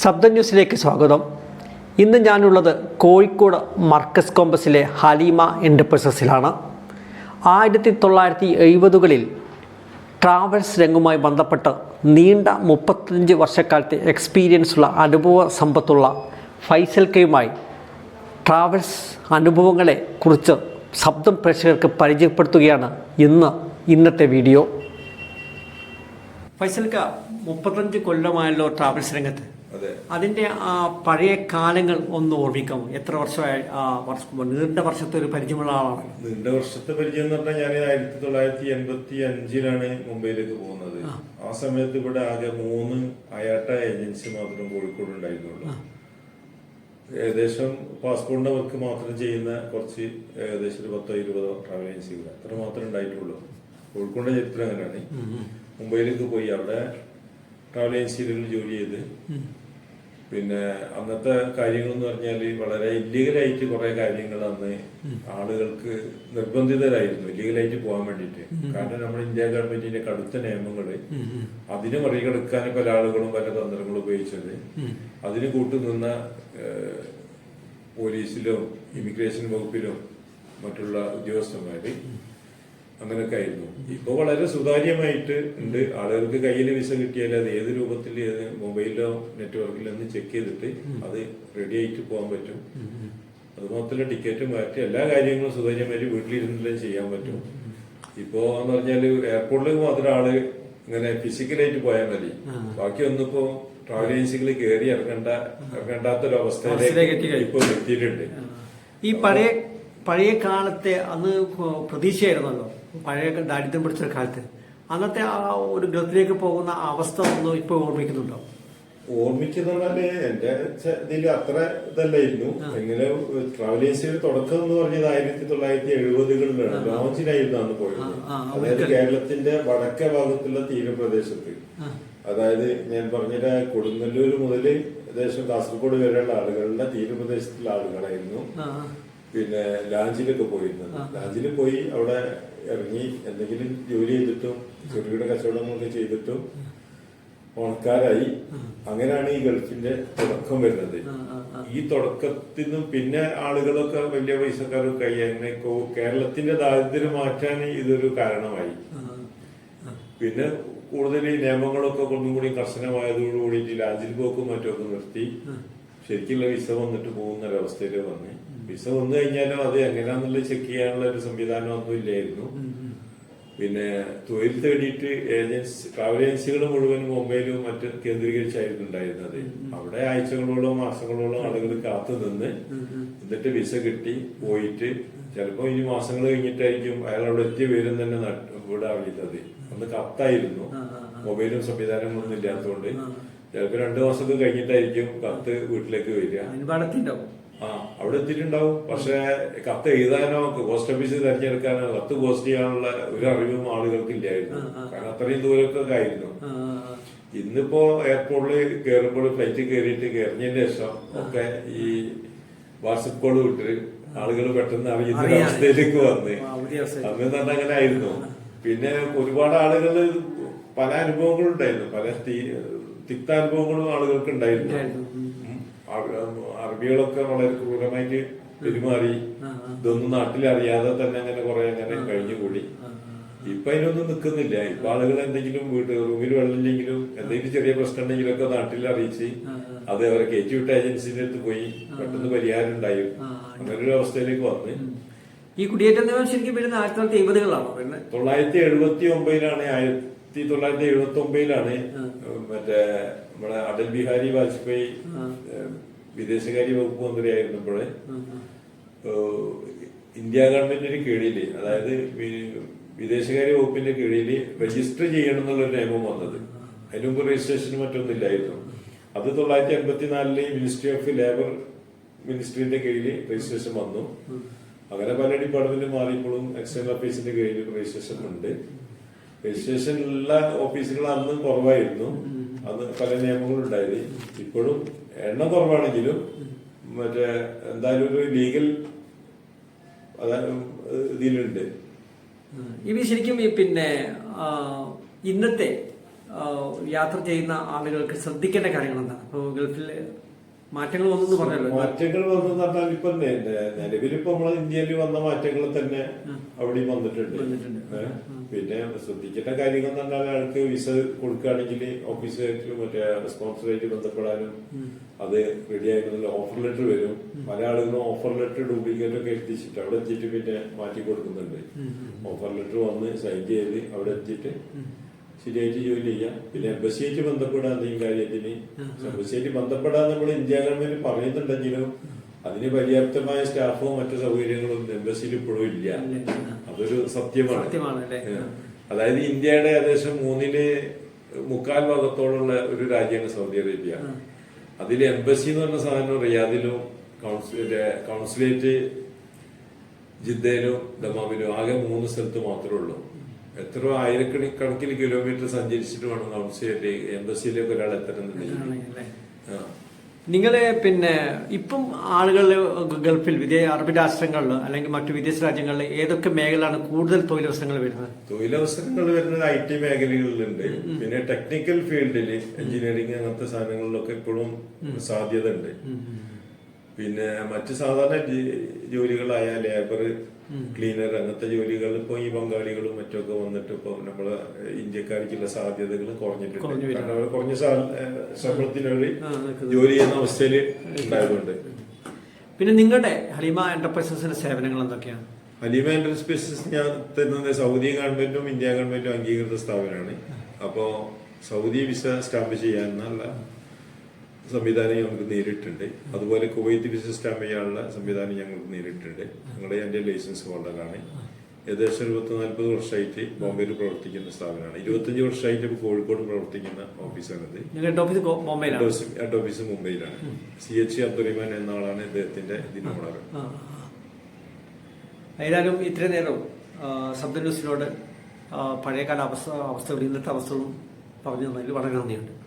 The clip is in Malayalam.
ശബ്ദ ന്യൂസിലേക്ക് സ്വാഗതം. ഇന്ന് ഞാനുള്ളത് കോഴിക്കോട് മർക്കസ് കോമ്പസിലെ ഹലീമ എന്റർപ്രൈസസിലാണ് ആയിരത്തി തൊള്ളായിരത്തി എഴുപതുകളിൽ ട്രാവൽസ് രംഗവുമായി ബന്ധപ്പെട്ട് നീണ്ട മുപ്പത്തഞ്ച് വർഷക്കാലത്തെ എക്സ്പീരിയൻസുള്ള അനുഭവ സമ്പത്തുള്ള ഫൈസൽ കെയുമായി ട്രാവൽസ് അനുഭവങ്ങളെ കുറിച്ച് ശബ്ദം പ്രേക്ഷകർക്ക് പരിചയപ്പെടുത്തുകയാണ് ഇന്ന് ഇന്നത്തെ വീഡിയോ. ഫൈസൽക്ക മുപ്പത്തഞ്ച് കൊല്ലമായല്ലോ ട്രാവൽസ് രംഗത്ത്. അതിന്റെ ആ പഴയ കാലങ്ങൾ ഒന്ന് ഓർമ്മിക്കാമോ എത്ര വർഷമായി ആ വർഷം നീണ്ട വർഷത്തെ ഒരു പരിചയമുള്ള ആളാണ്. നീണ്ട വർഷത്തെ പരിചയം എന്ന് പറഞ്ഞാൽ ഞാൻ ആയിരത്തി തൊള്ളായിരത്തി എൺപത്തി അഞ്ചിലാണ് മുംബൈയിലേക്ക് പോകുന്നത്. ആ. സമയത്ത് ഇവിടെ ആകെ മൂന്ന് അയാട്ട ഏജൻസി മാത്രം കോഴിക്കോട് ഉണ്ടായിരുന്നുള്ളൂ. ഏകദേശം പാസ്പോർട്ടിന്റെ വർക്ക് മാത്രം ചെയ്യുന്ന കുറച്ച് ഏകദേശം ഒരു പത്തോ ഇരുപതോ ട്രാവൽ ഏജൻസികൾ അത്ര മാത്രമേ ഉണ്ടായിട്ടുള്ളൂ. കോഴിക്കോടിന്റെ ചരിത്രം അങ്ങനെയാണ്. മുംബൈയിലേക്ക് പോയി. അവിടെ ട്രാവൽ ഏജൻസികളിൽ ജോലി ചെയ്ത് പിന്നെ അന്നത്തെ കാര്യങ്ങൾ എന്ന് പറഞ്ഞാൽ വളരെ ഇല്ലീഗലായിട്ട് കുറെ കാര്യങ്ങൾ അന്ന് ആളുകൾക്ക് നിർബന്ധിതരായിരുന്നു. ഇല്ലീഗലായിട്ട് പോകാൻ വേണ്ടിയിട്ട്. കാരണം നമ്മുടെ ഇന്ത്യ ഗവൺമെന്റിന്റെ കടുത്ത നിയമങ്ങൾ അതിനെ മറികടക്കാൻ പല ആളുകളും പല തന്ത്രങ്ങളും ഉപയോഗിച്ചത്. അതിന് കൂട്ടുനിന്ന പോലീസിലും ഇമിഗ്രേഷൻ വകുപ്പിലും മറ്റുള്ള ഉദ്യോഗസ്ഥന്മാര് അങ്ങനെയൊക്കെ ആയിരുന്നു ഇപ്പൊ വളരെ സുതാര്യമായിട്ട് ഉണ്ട്. ആളുകൾക്ക് കയ്യിൽ വിസ കിട്ടിയാൽ അത് ഏത് രൂപത്തിൽ ഏത് മൊബൈലിലോ നെറ്റ്വർക്കിലോ ഒന്ന് ചെക്ക് ചെയ്തിട്ട് അത് റെഡി ആയിട്ട് പോകാൻ പറ്റും. അത് മാത്രമല്ല ടിക്കറ്റ് മാറ്റി എല്ലാ കാര്യങ്ങളും സുതാര്യമായിട്ട് വീട്ടിലിരുന്നെല്ലാം ചെയ്യാൻ പറ്റും. ഇപ്പോ എന്ന് പറഞ്ഞാൽ എയർപോർട്ടിൽ മാത്രം ആൾ ഇങ്ങനെ ഫിസിക്കലായിട്ട് പോയാൽ മതി. ബാക്കി ഒന്നിപ്പോ ട്രാവൽ ഏജൻസികൾ കയറി ഇറങ്ങേണ്ട ഇറങ്ങേണ്ടാത്തൊരവസ്ഥയിലേക്ക്. ഇപ്പൊ എത്തിയിട്ടുണ്ട്. ഈ പഴയ പഴയ കാലത്തെ അന്ന് പ്രതീക്ഷയായിരുന്നല്ലോ? പഴയ ദാരിദ്ര്യം പിടിച്ച കാലത്ത്. അന്നത്തെ ആ ഒരു ഗൃഹത്തിലേക്ക് പോകുന്ന അവസ്ഥ ഒന്ന് ഇപ്പോൾ ഓർമ്മിക്കുന്നുണ്ടോ? ഓർമ്മിക്കുന്നുണ്ടാൽ എന്റെ ഇതിൽ അത്ര ഇതല്ലായിരുന്നു. എങ്ങനെ ട്രാവൽ ഏജൻസിയുടെ തുടക്കം എന്ന് പറഞ്ഞത് ആയിരത്തി തൊള്ളായിരത്തി എഴുപതുകളിലാണ്. ലോഞ്ചിലായിരുന്നു അന്ന് പോയത്. അതായത് കേരളത്തിന്റെ വടക്കേ ഭാഗത്തുള്ള തീരപ്രദേശത്ത്. അതായത് ഞാൻ പറഞ്ഞ കൊടുങ്ങല്ലൂർ മുതൽ ഏകദേശം കാസർഗോഡ് വരെയുള്ള ആളുകളുടെ തീരപ്രദേശത്തുള്ള ആളുകളായിരുന്നു. പിന്നെ ലാഞ്ചിലൊക്കെ പോയിരുന്നത്. ലാഞ്ചിൽ പോയി അവിടെ ഇറങ്ങി എന്തെങ്കിലും ജോലി ചെയ്തിട്ടും ചെറുകിട കച്ചവടങ്ങളൊക്കെ ചെയ്തിട്ടും ഓണക്കാരായി അങ്ങനെയാണ് ഈ ഗൾഫിന്റെ തുടക്കം വരുന്നത്. ഈ തുടക്കത്തിൽ നിന്നും പിന്നെ ആളുകളൊക്കെ വലിയ പൈസക്കാരൊക്കെ ആയി കേരളത്തിന്റെ ദാരിദ്ര്യം മാറ്റാൻ ഇതൊരു കാരണമായി. പിന്നെ കൂടുതൽ ഈ നിയമങ്ങളൊക്കെ ഒന്നും കൂടി കർശനമായതോടുകൂടി ലാഞ്ചിൽ പോക്കും മറ്റൊക്കെ നിർത്തി. ശരിക്കുള്ള വിസ വന്നിട്ട് പോകുന്ന ഒരവസ്ഥയിൽ വന്ന്. വിസ വന്നു കഴിഞ്ഞാലും അത് എങ്ങനെയാണെന്നുള്ളത് ചെക്ക് ചെയ്യാനുള്ള ഒരു സംവിധാനം ഒന്നും ഇല്ലായിരുന്നു പിന്നെ തൊഴിൽ തേടിയിട്ട് ഏജൻസി ട്രാവൽ ഏജൻസികൾ മുഴുവൻ മുംബൈയിലും മറ്റ് കേന്ദ്രീകരിച്ചായിരുന്നു ഉണ്ടായിരുന്നത് അവിടെ ആഴ്ചകളോളം മാസങ്ങളോളം ആളുകൾ കാത്തു നിന്ന് എന്നിട്ട് വിസ കിട്ടി പോയിട്ട്. ചിലപ്പോ ഇനി മാസങ്ങൾ കഴിഞ്ഞിട്ടായിരിക്കും അയാൾ അവിടെ എത്തിയ വിവരം തന്നെ ഇവിടെ അറിയുന്നത്. അന്ന് കത്തായിരുന്നു. മൊബൈലും സംവിധാനങ്ങളൊന്നും ഇല്ലാത്തതുകൊണ്ട് ചിലപ്പോ രണ്ടു മാസമൊക്കെ കഴിഞ്ഞിട്ടായിരിക്കും കത്ത് വീട്ടിലേക്ക് വരിക. ആ. അവിടെ എത്തിയിട്ടുണ്ടാവും. പക്ഷെ കത്ത് എഴുതാനോ പോസ്റ്റ് ഓഫീസിൽ തിരഞ്ഞെടുക്കാനോ കത്ത് പോസ്റ്റ് ചെയ്യാനുള്ള ഒരു അറിവും ആളുകൾക്ക് ഇല്ലായിരുന്നു കാരണം അത്രയും ദൂരമൊക്കെ ആയിരുന്നു. ഇന്നിപ്പോ എയർപോർട്ടിൽ കയറുമ്പോൾ ഫ്ലൈറ്റ് കയറിയിട്ട് കയറിഞ്ഞതിന് ശേഷം ഒക്കെ ഈ വാട്സപ്പ് കോൾ വിട്ട് ആളുകൾ പെട്ടെന്ന് അറിയുന്ന ഒരു. അവസ്ഥയിലേക്ക് വന്ന്. അന്ന് തന്നെ അങ്ങനെ ആയിരുന്നു. പിന്നെ ഒരുപാട് ആളുകൾ പല അനുഭവങ്ങളുണ്ടായിരുന്നു. പല തിക്ത അനുഭവങ്ങളും ആളുകൾക്ക് ഉണ്ടായിരുന്നു. അറബികളൊക്കെ വളരെ ക്രൂരമായിട്ട് പെരുമാറി. ഇതൊന്നും നാട്ടിൽ അറിയാതെ തന്നെ അങ്ങനെ കുറെ അങ്ങനെ കഴിഞ്ഞുകൂടി ഇപ്പൊ അതിനൊന്നും നിൽക്കുന്നില്ല ഇപ്പൊ ആളുകൾ എന്തെങ്കിലും വീട്ട് റൂമിൽ വെള്ളമില്ലെങ്കിലും എന്തെങ്കിലും ചെറിയ പ്രശ്നം ഉണ്ടെങ്കിലും ഒക്കെ നാട്ടിൽ അറിയിച്ച് അത് അവരെ കയറ്റിവിട്ട ഏജൻസിന്റെ അടുത്ത് പോയി പെട്ടെന്ന് പരിഹാരം ഉണ്ടായി. അങ്ങനെ ഒരു അവസ്ഥയിലേക്ക് വന്ന്. ഈ കുടിയേറ്റം ശരിക്കും വരുന്ന ആയിരത്തി തൊള്ളായിരത്തി എഴുപതുകളാണോ വരുന്നത്? തൊള്ളായിരത്തി എഴുപത്തി ഒമ്പതിലാണ് ആയിരത്തി തൊള്ളായിരത്തി എഴുപത്തി ഒമ്പതിലാണ് മറ്റേ നമ്മുടെ അടൽ ബിഹാരി വാജ്പേയി വിദേശകാര്യ വകുപ്പ് മന്ത്രിയായിരുന്നപ്പോൾ ഇന്ത്യ ഗവൺമെന്റിന്റെ കീഴിൽ അതായത് വിദേശകാര്യ വകുപ്പിന്റെ കീഴിൽ രജിസ്റ്റർ ചെയ്യണം എന്നുള്ള നിയമം വന്നത്. അതിന് മുമ്പ് രജിസ്ട്രേഷൻ മറ്റൊന്നില്ലായിരുന്നു. അത് തൊള്ളായിരത്തി എൺപത്തിനാലിൽ മിനിസ്ട്രി ഓഫ് ലേബർ മിനിസ്ട്രിന്റെ കീഴിൽ രജിസ്ട്രേഷൻ വന്നു. അങ്ങനെ പല ഡിപ്പാർട്ട്മെന്റ് മാറിയപ്പോഴും എക്സ്റ്റേണൽ ഓഫീസിന്റെ കീഴിൽ രജിസ്ട്രേഷൻ ഉണ്ട്. രജിസ്ട്രേഷൻ ഉള്ള ഓഫീസുകൾ അന്ന് കുറവായിരുന്നു. അന്ന് പല നിയമങ്ങളും ഉണ്ടായത് ഇപ്പോഴും എണ്ണം കുറവാണെങ്കിലും മറ്റേ എന്തായാലും ഒരു ലീഗൽ ഇതിലുണ്ട്. ഇത് ശരിക്കും പിന്നെ ഇന്നത്തെ യാത്ര ചെയ്യുന്ന ആളുകൾക്ക് ശ്രദ്ധിക്കേണ്ട കാര്യങ്ങൾ എന്താണ് ഗൾഫിൽ മാറ്റങ്ങൾ വന്നു പറഞ്ഞല്ലോ. മാറ്റങ്ങൾ വന്നു പറഞ്ഞാൽ ഇപ്പൊ നിലവിൽ ഇപ്പൊ നമ്മളെ ഇന്ത്യയിൽ വന്ന മാറ്റങ്ങൾ തന്നെ അവിടെയും വന്നിട്ടുണ്ട്? പിന്നെ ശ്രദ്ധിക്കേണ്ട കാര്യങ്ങൾ എന്ന് പറഞ്ഞാൽ ആൾക്ക് വിസ കൊടുക്കുകയാണെങ്കിൽ ഓഫീസുമായിട്ടും മറ്റേ റെസ്പോൺസിബിലിറ്റി ബന്ധപ്പെടാനും അത് റെഡി ആയിരുന്നില്ല ഓഫർ ലെറ്റർ വരും. പല ആളുകളും ഓഫർ ലെറ്റർ ഡ്യൂപ്ലിക്കേറ്റ് ഒക്കെ എത്തിച്ചിട്ട് അവിടെ എത്തിയിട്ട് പിന്നെ മാറ്റി കൊടുക്കുന്നുണ്ട്. ഓഫർ ലെറ്റർ വന്ന് സൈൻ ചെയ്ത് അവിടെ എത്തിയിട്ട് ശരിയായിട്ട് ജോലി ചെയ്യാം. പിന്നെ എംബസിയായിട്ട് ബന്ധപ്പെടാൻ എന്തെങ്കിലും കാര്യത്തിന്. എംബസിയായിട്ട് ബന്ധപ്പെടാൻ നമ്മൾ ഇന്ത്യ ഗവൺമെന്റ് പറയുന്നുണ്ടെങ്കിലും അതിന് പര്യാപ്തമായ സ്റ്റാഫോ മറ്റു സൗകര്യങ്ങളും എംബസിയിൽ ഇപ്പോഴും ഇല്ല. അതൊരു സത്യമാണ്. അതായത് ഇന്ത്യയുടെ ഏകദേശം മൂന്നിൽ മുക്കാൽ ഭാഗത്തോടുള്ള ഒരു രാജ്യമാണ് സൗദി അറേബ്യ. അതിൽ എംബസി എന്ന് പറഞ്ഞ സാധനം റിയാദിലും കൗൺസുലേറ്റ് ജിദ്ദയിലും ദമാമിലും ആകെ മൂന്ന് സ്ഥലത്ത് മാത്രമേ ഉള്ളൂ. എത്രയോ ആയിരക്കണി കണക്കിന് കിലോമീറ്റർ സഞ്ചരിച്ചിട്ട് വേണം കൗൺസിലേറ്റ് എംബസിയിലേക്ക് ഒരാൾ എത്തണമെന്നുണ്ടെങ്കിൽ അല്ലേ ആ. നിങ്ങൾ പിന്നെ ഇപ്പം ആളുകൾ ഗൾഫിൽ വിദേശ അറബ് രാഷ്ട്രങ്ങളിൽ അല്ലെങ്കിൽ മറ്റു വിദേശ രാജ്യങ്ങളിൽ ഏതൊക്കെ മേഖലയാണ് കൂടുതൽ തൊഴിലവസരങ്ങൾ വരുന്നത്? തൊഴിലവസരങ്ങൾ വരുന്നത് ഐ ടി മേഖലകളിലുണ്ട്. പിന്നെ ടെക്നിക്കൽ ഫീൽഡിൽ എഞ്ചിനീയറിംഗ് അങ്ങനത്തെ സാധനങ്ങളിലൊക്കെ ഇപ്പോഴും സാധ്യത ഉണ്ട് പിന്നെ മറ്റു സാധാരണ ജോലികളായ ലേബർ ക്ലീനർ അങ്ങനത്തെ ജോലികൾ ഇപ്പൊ ഈ ബംഗാളികളും മറ്റൊക്കെ വന്നിട്ട് ഇപ്പൊ നമ്മൾ ഇന്ത്യക്കാർക്കുള്ള സാധ്യതകൾ കുറഞ്ഞിട്ടുണ്ട്. കാരണം അവർ കുറഞ്ഞ ശമ്പളത്തിനുള്ളിൽ. ജോലി ചെയ്യുന്ന അവസ്ഥയിൽ ഉണ്ടായതുകൊണ്ട്. പിന്നെ നിങ്ങളുടെ ഹലീമ എന്റർപ്രൈസസിന്റെ സേവനങ്ങൾ എന്തൊക്കെയാണ്? ഹലീമ എന്റർപ്രൈസസ് ഞാൻ തരുന്നത് സൗദി ഗവൺമെന്റും ഇന്ത്യ ഗവൺമെന്റും അംഗീകൃത സ്ഥാപനമാണ്. അപ്പോൾ സൗദി വിസ സ്റ്റാമ്പ് ചെയ്യാനുള്ള സംവിധാനം ഞങ്ങൾക്ക് നേരിട്ടുണ്ട്. അതുപോലെ കുവൈത്ത് ബിസിനസ് സ്റ്റാമ്പ് ചെയ്യാനുള്ള സംവിധാനം ഞങ്ങൾക്ക് നേരിട്ടുണ്ട്. ഞങ്ങളുടെ എന്റെ ലൈസൻസ് ഹോൾഡറാണ് ഏകദേശം ഒരു പത്ത് നാൽപ്പത് വർഷമായിട്ട് ബോംബെയിൽ പ്രവർത്തിക്കുന്ന സ്ഥാപനമാണ്. ഇരുപത്തഞ്ച് വർഷമായിട്ട് ഇപ്പോൾ കോഴിക്കോട് പ്രവർത്തിക്കുന്ന ഓഫീസാണിത്. ഹെഡ് ഓഫീസ്- മുംബൈയിലാണ്. സി എച്ച് അബ്ദുറഹിമാൻ എന്ന ആളാണ് ഇദ്ദേഹത്തിന്റെ ഇതിന് ഓണർ. ഏതായാലും ഇത്രയും നേരം ശബ്ദ ന്യൂസിനോട് ആ, പഴയകാല അവസ്ഥ അവസ്ഥകളും ഇന്നത്തെ അവസ്ഥകളും പറഞ്ഞു തന്നതിൽ വളരെ നന്ദിയുണ്ട്.